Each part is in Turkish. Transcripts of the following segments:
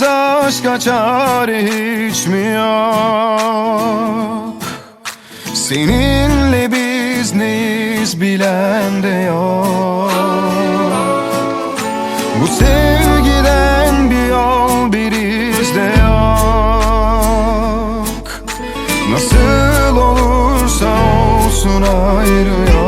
başka çare hiç mi yok Seninle biz neyiz bilen de yok. Bu sevgiden bir yol bir iz de yok. Nasıl olursa olsun ayrı yok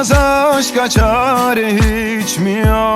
Bulunmaz aşka çare hiç mi yok